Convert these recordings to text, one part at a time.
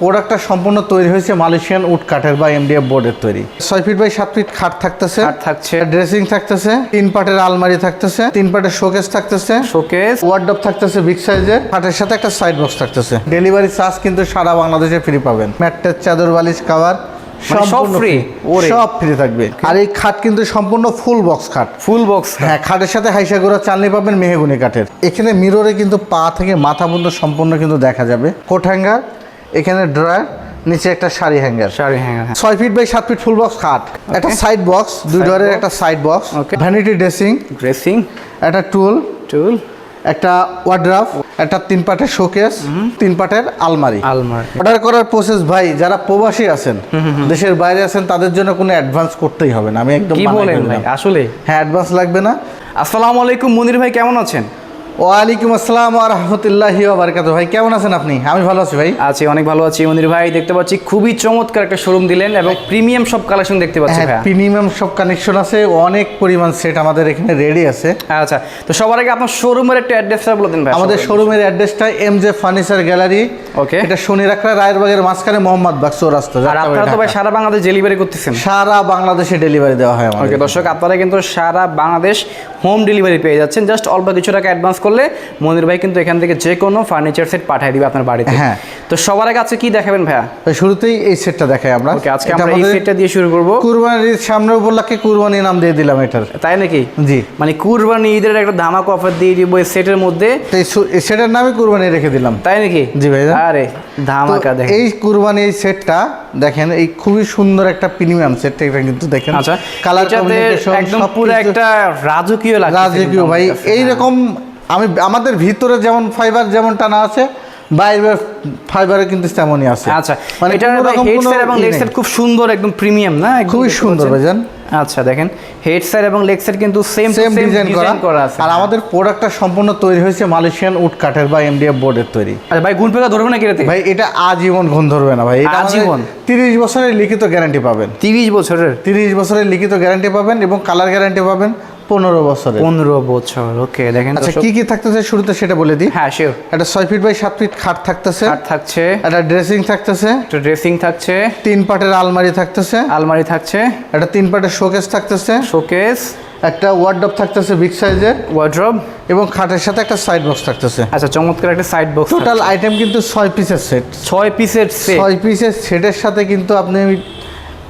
প্রোডাক্টটা সম্পূর্ণ তৈরি হয়েছে মালয়েশিয়ান উড কাঠের বা এমডিএফ বোর্ডের তৈরি। ছয় ফিট বাই সাত ফিট খাট থাকতেছে। খাট থাকছে। ড্রেসিং থাকতেছে। তিন পাটের আলমারি থাকতেছে। তিন পাটের শোকেস থাকতেছে। শোকেস ওয়ার্ডব থাকতেছে বিগ সাইজের খাটের সাথে একটা সাইড বক্স থাকতেছে। ডেলিভারি চার্জ কিন্তু সারা বাংলাদেশে ফ্রি পাবেন। ম্যাটের চাদর বালিশ কাভার মানে সব? ওরে। সব ফ্রি থাকবে। আর এই খাট কিন্তু সম্পূর্ণ ফুল বক্স খাট। ফুল বক্স হ্যাঁ খাটের সাথে চালনি পাবেন মেহগুনি কাঠের। এখানে মিররে কিন্তু পা থেকে মাথা পর্যন্ত সম্পূর্ণ কিন্তু দেখা যাবে। কোট হ্যাঙ্গার এখানে ড্রয়ার নিচে একটা শাড়ি হ্যাঙ্গার শাড়ি হ্যাঙ্গার হ্যাঁ। ছয় ফিট বাই সাত ফিট ফুল বক্স খাট। একটা সাইড বক্স দুই ডোরের একটা side box. Vanity dressing dressing একটা টুল টুল একটা ওয়ার্ড্রাফ একটা তিন পাটের শোকেস তিন পাটের আলমারি। আলমারি। অর্ডার করার প্রসেস ভাই যারা প্রবাসী আছেন দেশের বাইরে আছেন তাদের জন্য কোনো অ্যাডভান্স করতেই হবে না। আমি একদম কি বলেন ভাই? আসলে? হ্যাঁ অ্যাডভান্স লাগবে না। আসসালামু আলাইকুম মনির ভাই কেমন আছেন? ওয়ালাইকুম আসসালাম রহমতুল্লাহি বারকাত ভাই কেমন আছেন আপনি? আমি ভালো আছি ভাই। আছি অনেক ভালো আছি। মনির ভাই দেখতে পাচ্ছি খুবই চমৎকার একটা শোরুম দিলেন এবং প্রিমিয়াম সব কালেকশন দেখতে পাচ্ছি হ্যাঁ প্রিমিয়াম সব কানেকশন আছে অনেক পরিমাণ সেট আমাদের এখানে রেডি আছে। আচ্ছা তো সবার আগে আপনার শোরুমের একটা অ্যাড্রেসটা বলে দিন ভাই আমাদের। শোরুমের অ্যাড্রেসটা M J furniture gallery okay এটা শনি রাখা রায়েরবাগের মাঝখানে মোহাম্মদ বাগ চৌরাস্তা আর আপনারা তো ভাই সারা বাংলাদেশ ডেলিভারি করতেছেন। সারা বাংলাদেশে ডেলিভারি দেওয়া হয় আমাদের ওকে দর্শক আপনারা কিন্তু সারা বাংলাদেশ হোম ডেলিভারি পেয়ে যাচ্ছেন। জাস্ট অল্প কিছু টাকা অ্যাডভান্স করলে মনির ভাই কিন্তু এখান থেকে যে কোনো ফার্নিচার সেট পাঠিয়ে দিবে আপনার বাড়িতে। হ্যাঁ। তো সবার আগে আজকে কি দেখাবেন ভাইয়া? তো শুরুতেই এই সেটটা দেখাই আমরা। ওকে আজকে আমরা এই সেটটা দিয়ে শুরু করব। কুরবানির সামনে উপলক্ষে কুরবানি নাম দিয়ে দিলাম এটার। তাই নাকি? জি। মানে কুরবানি ঈদের একটা ধামাক অফার দিয়ে দিব এই সেটের মধ্যে। এই এই সেটার নামে কুরবানি রেখে দিলাম। তাই নাকি? জি ভাইয়া। আরে ধামাকা দেখেন। এই কুরবানি এই সেটটা দেখেন এই খুবই সুন্দর একটা প্রিমিয়াম সেট এটা কিন্তু দেখেন। আচ্ছা কালার কম্বিনেশন একদম পুরো একটা রাজকীয় লাগে রাজকীয় ভাই। এইরকম আমি আমাদের ভিতরে যেমন ফাইবার যেমন টানা আছে বাইরে ফাইবারে কিন্তু তেমনই আছে। আচ্ছা মানে এটা কোনো রকম কোনো হেডসেট এবং লেগ। খুব সুন্দর একদম প্রিমিয়াম না? খুবই সুন্দর? ভাইজান। আচ্ছা দেখেন হেড হেডসেট এবং লেগ সেট কিন্তু সেম সেম ডিজাইন করা। আছে। আর আমাদের প্রোডাক্টটা সম্পূর্ণ তৈরি হয়েছে মালয়েশিয়ান উড কাঠের বা এমডিএফ বোর্ডের তৈরি। আচ্ছা ভাই গুণ পেকা ধরবে না কেটে ভাই এটা আজীবন ঘন ধরবে না ভাই। এটা আজীবন? তিরিশ বছরের লিখিত গ্যারান্টি পাবেন। তিরিশ বছরের? তিরিশ বছরের লিখিত গ্যারান্টি পাবেন এবং কালার গ্যারান্টি পাবেন। পনেরো বছরের। পনেরো বছর ওকে দেখেন আচ্ছা কি কি থাকতেছে? শুরুতে সেটা বলে দিই। হ্যাঁ শিওর একটা ছয় ফিট বাই সাত ফিট খাট থাকতেছে। কাঠ থাকছে। একটা ড্রেসিং থাকতেছে। ড্রেসিং থাকছে। তিন পাটের আলমারি থাকতেছে। আলমারি থাকছে। একটা তিন পাটের শোকেস থাকতেছে। শোকেস। একটা ওয়ার্ডব থাকতেছে বিগ সাইজের ওয়ার্ড্রব এবং খাটের সাথে একটা সাইড বক্স থাকতেছে। আচ্ছা চমৎকার একটা সাইড বক্স টোটাল আইটেম কিন্তু ছয় পিসের সেট ছয় পিসের সেট ছয় পিসের সেটের সাথে কিন্তু আপনি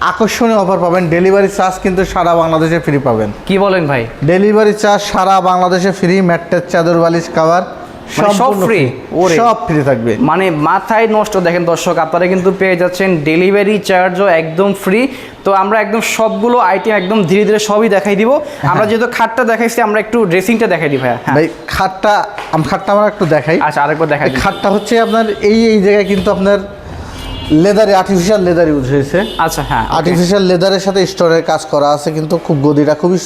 আকর্ষণীয় অফার পাবেন। ডেলিভারি চার্জ কিন্তু সারা বাংলাদেশে ফ্রি পাবেন। কি বলেন ভাই? ডেলিভারি চার্জ সারা বাংলাদেশে ফ্রি ম্যাট্রেস চাদর বালিশ কাভার মানে সব? ওরে। সব ফ্রি থাকবে। মানে মাথায় নষ্ট দেখেন দর্শক আপনারা কিন্তু পেয়ে যাচ্ছেন ডেলিভারি চার্জও একদম ফ্রি তো আমরা একদম সবগুলো আইটেম একদম ধীরে ধীরে সবই দেখাই দিব। আমরা যেহেতু খাটটা দেখাইছি আমরা একটু ড্রেসিংটা দেখাই দিই ভাইয়া। হ্যাঁ। ভাই খাটটা খাটটা আমরা একটু দেখাই। আচ্ছা আরেকবার দেখাই খাটটা হচ্ছে আপনার এই এই জায়গায় কিন্তু আপনার লেদারে আর্টিফিশিয়াল লেদার ইউজ হয়েছে। আচ্ছা হ্যাঁ আর্টিফিশিয়াল লেদারের সাথে স্টোরের কাজ করা আছে কিন্তু খুব গদিটা খুবই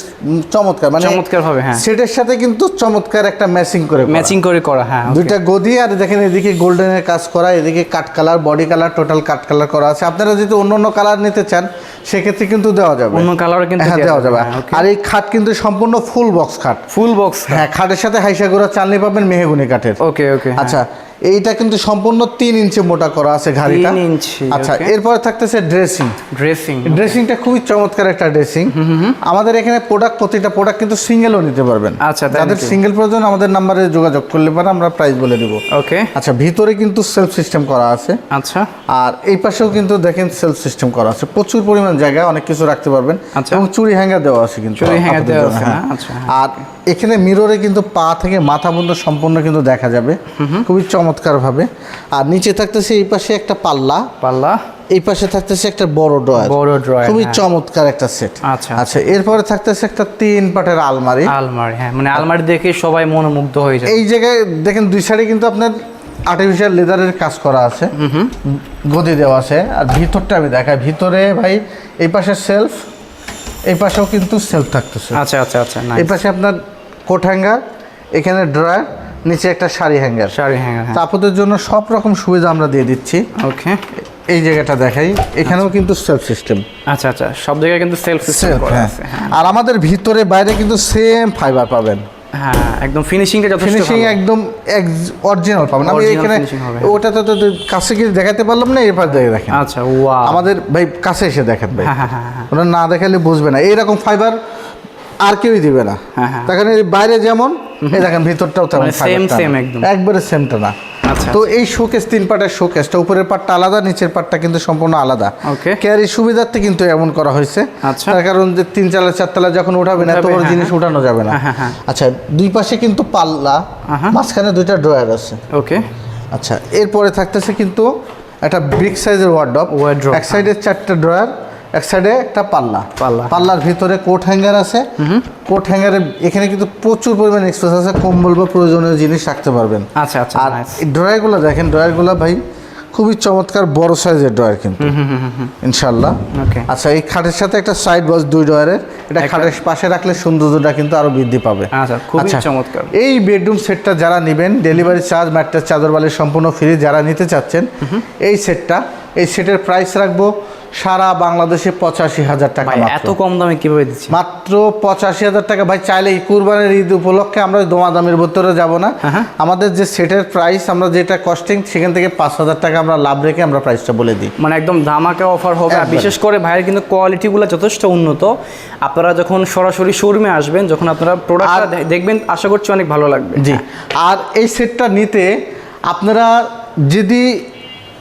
চমৎকার মানে চমৎকার ভাবে হ্যাঁ। সেটের সাথে কিন্তু চমৎকার একটা ম্যাচিং করে ম্যাচিং করে করা হ্যাঁ দুইটা গদি আর দেখেন এদিকে গোল্ডেনের কাজ করা এদিকে cut colour body colour total cut colour করা আছে। আপনারা যদি অন্য অন্য কালার নিতে চান সেক্ষেত্রে কিন্তু দেওয়া যাবে। অন্য কালারও কিন্তু হ্যাঁ দেওয়া যাবে। হ্যাঁ, আর এই খাট কিন্তু সম্পূর্ণ ফুল বক্স খাট। ফুল বক্স হ্যাঁ খাটের সাথে হাইসা গোড়া চালনি পাবেন মেহগুনি কাঠের। ওকে ওকে আচ্ছা এইটা কিন্তু সম্পূর্ণ তিন ইঞ্চি মোটা করা আছে ঘাড়িটা। আচ্ছা এরপরে থাকতেছে ড্রেসিং ড্রেসিং ড্রেসিংটা খুবই চমৎকার একটা ড্রেসিং আমাদের এখানে প্রোডাক্ট প্রতিটা প্রোডাক্ট কিন্তু সিঙ্গেলও নিতে পারবেন। আচ্ছা, তাই যাদের সিঙ্গেল প্রয়োজন আমাদের নাম্বারে যোগাযোগ করলে পারে আমরা প্রাইস বলে দিব। ওকে আচ্ছা ভিতরে কিন্তু সেলফ সিস্টেম করা আছে। আচ্ছা। আর এই পাশেও কিন্তু দেখেন সেলফ সিস্টেম করা আছে। প্রচুর পরিমাণ জায়গা অনেক কিছু রাখতে পারবেন। আচ্ছা। এবং চুরি হ্যাঙ্গার দেওয়া আছে কিন্তু চুরি আপনাদের দেওয়া আছে হ্যাঁ। আচ্ছা। আর এখানে মিররে কিন্তু পা থেকে মাথা পর্যন্ত সম্পূর্ণ কিন্তু দেখা যাবে। খুবই চমৎকার ভাবে আর নিচে থাকতেছে এই পাশে একটা পাল্লা। পাল্লা। এই পাশে থাকতেছে একটা বড় ড্রয়ার। বড় drawer, খুবই হ্যাঁ। চমৎকার একটা সেট। আচ্ছা। আচ্ছা এরপরে থাকতেছে একটা তিন পাটের আলমারি। আলমারি হ্যাঁ মানে আলমারি দেখে সবাই মনোমুগ্ধ হয়ে যায় এই জায়গায় দেখেন দুই সাইডে কিন্তু আপনার আর্টিফিশিয়াল লেদারের কাজ করা আছে। গদি দেওয়া আছে। আর ভিতরটা আমি দেখাই। ভিতরে ভাই এই পাশে সেলফ এই পাশেও কিন্তু সেলফ থাকতেছে। আচ্ছা আচ্ছা আচ্ছা এই পাশে আপনার হ্যাঙ্গার এখানে ড্রয়ার নিচে একটা শাড়ি হ্যাঙ্গার শাড়ি হ্যাঙ্গার হ্যাঁ। তাপদের জন্য সব রকম সুবিধা আমরা দিয়ে দিচ্ছি। ওকে। এই জায়গাটা দেখাই। এখানেও কিন্তু সেলফ সিস্টেম আচ্ছা আচ্ছা সব জায়গায় কিন্তু সেলফ সিস্টেম করা আছে হ্যাঁ। আর আমাদের ভিতরে বাইরে কিন্তু সেম ফাইবার পাবেন। হ্যাঁ একদম ফিনিশিংটা যথেষ্ট ফিনিশিং। একদম অরিজিনাল পাবেন। আমি এখানে ওটা তো তো কাছে গিয়ে দেখাতে পারলাম না এরপর দেখে দেখেন। আচ্ছা ওয়া আমাদের ভাই কাছে এসে দেখেন ভাই। হ্যাঁ, হ্যাঁ, হ্যাঁ, হ্যাঁ। ওরা না দেখালে বুঝবে না। এইরকম ফাইবার আর কেউই দিবে না। হ্যাঁ, হ্যাঁ। দেখেন বাইরে যেমন এই দেখেন ভিতরটাও তেমন মানে fiber same, টা না। একদম। একবারে সেমটা না আচ্ছা তো এই শোকেস তিন পাটের শোকেসটা উপরের পাটটা আলাদা নিচের পাটটা কিন্তু সম্পূর্ণ আলাদা. ক্যারি সুবিধার্থে কিন্তু এমন করা হয়েছে আচ্ছা। তার কারণ যে তিন চালা চারতলা যখন উঠাবে না হ্যাঁ, জিনিস হ্যাঁ। উঠানো যাবে না হ্যাঁ। আচ্ছা দুই পাশে কিন্তু পাল্লা। মাঝখানে দুইটা ড্রয়ার আছে ওকে আচ্ছা এরপরে থাকতেছে কিন্তু একটা বিগ সাইজের Wardrobe, এক সাইডে চারটা ড্রয়ার এক সাইডে একটা পাল্লা। পাল্লা। পাল্লার ভিতরে কোট হ্যাঙ্গার আছে। কোট হ্যাঙ্গারে এখানে কিন্তু প্রচুর পরিমাণে এক্সপ্রেস আছে কম্বল বা প্রয়োজনীয় জিনিস রাখতে পারবেন। আচ্ছা আচ্ছা আর এই ড্রয়ারগুলো দেখেন ড্রয়ারগুলো ভাই খুবই চমৎকার বড় সাইজের ড্রয়ার কিন্তু। ইনশাল্লাহ. আচ্ছা এই খাটের সাথে একটা সাইড বক্স দুই ড্রয়ারের। এটা খাটের পাশে রাখলে সৌন্দর্যটা কিন্তু আরও বৃদ্ধি পাবে। আচ্ছা খুবই চমৎকার। এই বেডরুম সেটটা যারা নেবেন ডেলিভারি চার্জ ম্যাট্রেস চাদর বালিশ সম্পূর্ণ ফ্রি যারা নিতে চাচ্ছেন এই সেটটা এই সেটের প্রাইস রাখব সারা বাংলাদেশে পঁচাশি হাজার টাকা এত কম দামে কীভাবে দিচ্ছি মাত্র পঁচাশি হাজার টাকা। ভাই চাইলে এই কুরবানের ঈদ উপলক্ষে আমরা দমাদামের ভিতরে যাব না। আমাদের যে সেটের প্রাইস আমরা যেটা কস্টিং সেখান থেকে পাঁচ হাজার টাকা আমরা লাভ রেখে আমরা প্রাইসটা বলে দিই। মানে একদম ধামাকা অফার হবে। আর বিশেষ করে ভাইয়ের কিন্তু কোয়ালিটিগুলো যথেষ্ট উন্নত। আপনারা যখন সরাসরি শোরুমে আসবেন যখন আপনারা প্রোডাক্টটা আর- দেখবেন আশা করছি অনেক ভালো লাগবে। জি। আর এই সেটটা নিতে আপনারা যদি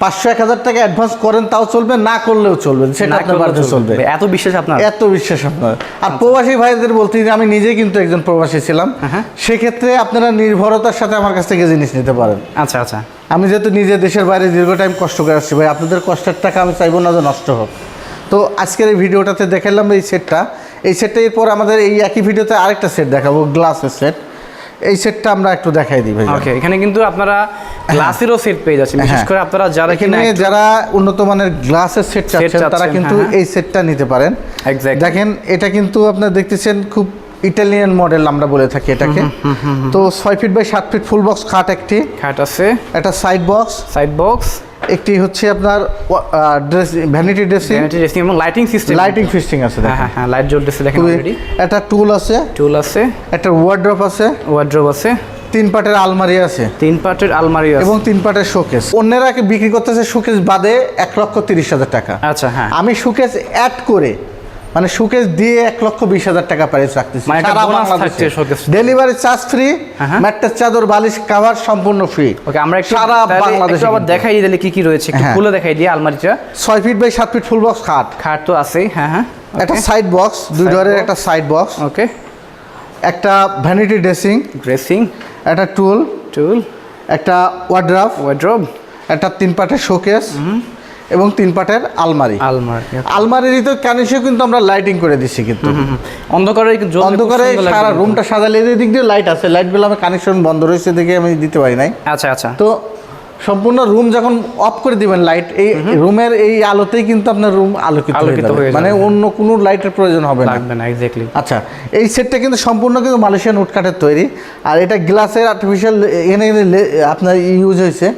পাঁচশো এক হাজার টাকা অ্যাডভান্স করেন তাও চলবে না করলেও চলবে সেটা আপনার বাড়িতে চলবে। এত বিশ্বাস আপনার? এত বিশ্বাস আপনার। আর প্রবাসী ভাইদের বলতে আমি নিজে কিন্তু একজন প্রবাসী ছিলাম হ্যাঁ। সেক্ষেত্রে আপনারা নির্ভরতার সাথে আমার কাছ থেকে জিনিস নিতে পারেন। আচ্ছা আচ্ছা। আমি যেহেতু নিজে দেশের বাইরে দীর্ঘ টাইম কষ্ট করে আসছি ভাই আপনাদের কষ্টের টাকা আমি চাইব না যে নষ্ট হোক। তো আজকের এই ভিডিওটাতে দেখালাম এই সেটটা এই সেটটা এরপর আমাদের এই একই ভিডিওতে আরেকটা সেট দেখাবো গ্লাসের সেট এই সেটটা আমরা একটু দেখাই দিই ভাই ওকে এখানে কিন্তু আপনারা গ্লাসেরও সেট পেয়ে যাচ্ছেন বিশেষ হ্যাঁ। করে আপনারা যারা কিনে যারা উন্নত মানের গ্লাসের সেট চাচ্ছেন তারা কিন্তু হ্যাঁ, হ্যাঁ। এই সেটটা নিতে পারেন. দেখেন এটা কিন্তু আপনারা দেখতেছেন খুব ইটালিয়ান মডেল আমরা বলে থাকি এটাকে। তো ছয় ফিট বাই সাত ফিট ফুল বক্স খাট একটি। খাট আছে। একটা সাইড বক্স সাইড বক্স একটি হচ্ছে আপনার ড্রেস ভ্যানিটি ড্রেসিং ড্রেসিং এবং লাইটিং সিস্টেম লাইটিং ফিস্টিং আছে হ্যাঁ দেখেন। হ্যাঁ হ্যাঁ লাইট জ্বলতেছে দেখেন অলরেডি একটা টুল আছে। টুল আছে। একটা ওয়ার্ড্রপ আছে। ওয়ার্ড্রপ আছে। তিন পাটের আলমারি আছে। তিন পাটের আলমারি আছে। এবং তিন পাটের শোকেস অন্যরা কি বিক্রি করতেছে শোকেস বাদে এক লক্ষ তিরিশ হাজার টাকা। আচ্ছা হ্যাঁ। আমি শোকেস অ্যাড করে মানে শোকেস দিয়ে এক লক্ষ বিশ হাজার টাকা প্রাইস রাখতেছি। মানে থাকছে showcase। ডেলিভারি চার্জ ফ্রি হ্যাঁ। চাদর বালিশ কাভার সম্পূর্ণ ফ্রি ওকে আমরা একটু সারা বাংলাদেশে আবার দেখাই দিলে কি কি রয়েছে একটু হ্যাঁ। খুলে দেখাই দিই আলমারিটা। ছয় ফিট বাই সাত ফিট ফুল বক্স খাট। খাট তো আছেই হ্যাঁ হ্যাঁ। একটা সাইড বক্স দুই ডোরের একটা সাইড বক্স ওকে একটা ভ্যানিটি ড্রেসিং ড্রেসিং একটা টুল টুল একটা ওয়ার্ড্রাফ ওয়ার্ড্রোব একটা তিন পাটের শোকেস এবং তিন পাটের আলমারি। আলমারি আলমারির তো কানিসেও কিন্তু আমরা লাইটিং করে দিচ্ছি কিন্তু। অন্ধকারে অন্ধকারে সারা রুমটা সাজালে এই দিক দিয়ে লাইট আছে লাইটগুলো আমার কানেকশন বন্ধ রয়েছে দেখে আমি দিতে পারি নাই। আচ্ছা আচ্ছা। তো সম্পূর্ণ রুম যখন অফ করে দিবেন লাইট এই রুমের এই আলোতেই কিন্তু আপনার রুম আলোকিত আলোকিত হয়ে মানে অন্য কোনো লাইটের প্রয়োজন হবে না। লাগবে না এক্স্যাক্টলি আচ্ছা এই সেটটা কিন্তু সম্পূর্ণ কিন্তু মালয়েশিয়ান উডকাঠের তৈরি। আর এটা গ্লাসের আর্টিফিশিয়াল এখানে আপনার ইউজ হয়েছে।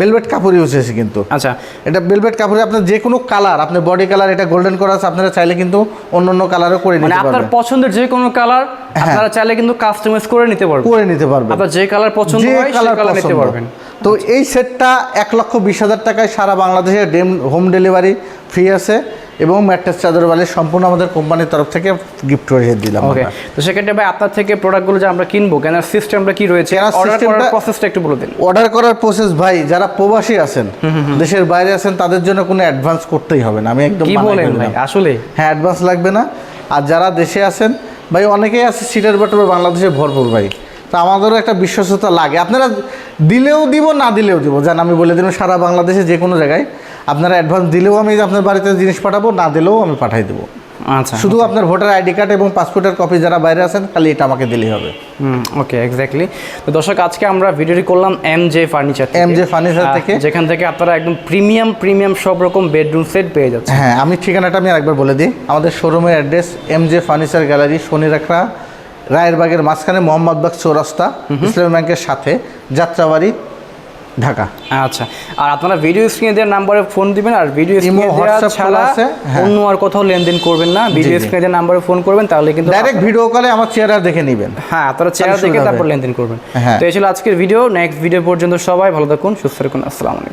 বেলভেট কাপড় ইউজ হয়েছে কিন্তু। আচ্ছা। এটা বেলভেট কাপড়ে আপনার যে কোনো কালার আপনি বডি কালার এটা গোল্ডেন কালার আছে আপনারা চাইলে কিন্তু অন্য অন্য কালারও করে নিতে পারবেন। আপনার পছন্দের যে কোনো কালার আপনারা চাইলে কিন্তু কাস্টমাইজ করে নিতে পারবেন। করে নিতে পারবেন। আপনার যে কালার পছন্দ হয় সেই কালার কালার নিতে পারবেন। তো এই সেটটা এক লক্ষ বিশ হাজার টাকায় সারা বাংলাদেশে হোম ডেলিভারি ফ্রি আছে। এবং ম্যাট্রেস চাদর বালিশ সম্পূর্ণ আমাদের কোম্পানির তরফ থেকে গিফট করে দিলাম ওকে তো সেক্ষেত্রে ভাই আপনার থেকে প্রোডাক্টগুলো যে আমরা কিনবো কেনার সিস্টেমটা কি রয়েছে? অর্ডার করার প্রসেসটা একটু বলে দিন। অর্ডার করার প্রসেস ভাই যারা প্রবাসী আছেন দেশের বাইরে আছেন তাদের জন্য কোনো অ্যাডভান্স করতেই হবে না আমি একদম কি বলেন ভাই? আসলে? হ্যাঁ অ্যাডভান্স লাগবে না। আর যারা দেশে আছেন ভাই অনেকেই আছে সিটের বাটর বাংলাদেশে ভরপুর ভাই। তা আমাদেরও একটা বিশ্বস্ততা লাগে। আপনারা দিলেও দিব না দিলেও দিব। জান আমি বলে দিলাম সারা বাংলাদেশে যে কোনো জায়গায় আপনারা অ্যাডভান্স দিলেও আমি আপনার বাড়িতে জিনিস পাঠাবো না দিলেও আমি পাঠাই দেবো। আচ্ছা শুধু আপনার ভোটার আইডি কার্ড এবং পাসপোর্টের কপি যারা বাইরে আছেন খালি এটা আমাকে দিলেই হবে। হুম ওকে এক্স্যাক্টলি তো দর্শক আজকে আমরা ভিডিওটি করলাম M J furniture M J furniture থেকে। যেখান থেকে আপনারা একদম প্রিমিয়াম প্রিমিয়াম সব রকম বেডরুম সেট পেয়ে যাচ্ছেন। হ্যাঁ আমি ঠিকানাটা আমি আরেকবার বলে দিই। আমাদের শোরুমের address M J furniture gallery Shanir Akhra রায়েরবাগের মাঝখানে মোহাম্মদবাগ চৌরাস্তা ইসলামী ব্যাংকের সাথে যাত্রাবাড়ি ঢাকা। আচ্ছা আর আপনারা ভিডিও স্ক্রিনে দেওয়ার নাম্বারে ফোন দিবেন আর ভিডিও স্ক্রিনে ছাড়া আছে, হ্যাঁ। অন্য আর কোথাও লেনদেন করবেন না। ভিডিও। স্ক্রিনে দেওয়ার নাম্বারে ফোন করবেন তাহলে কিন্তু ডাইরেক্ট ভিডিও কলে আমার চেহারা দেখে নেবেন। হ্যাঁ আপনারা চেহারা দেখে তারপর লেনদেন করবেন। হ্যাঁ। তো এই ছিল আজকের ভিডিও নেক্সট ভিডিও পর্যন্ত সবাই ভালো থাকুন সুস্থ থাকুন আসসালামু আলাইকুম।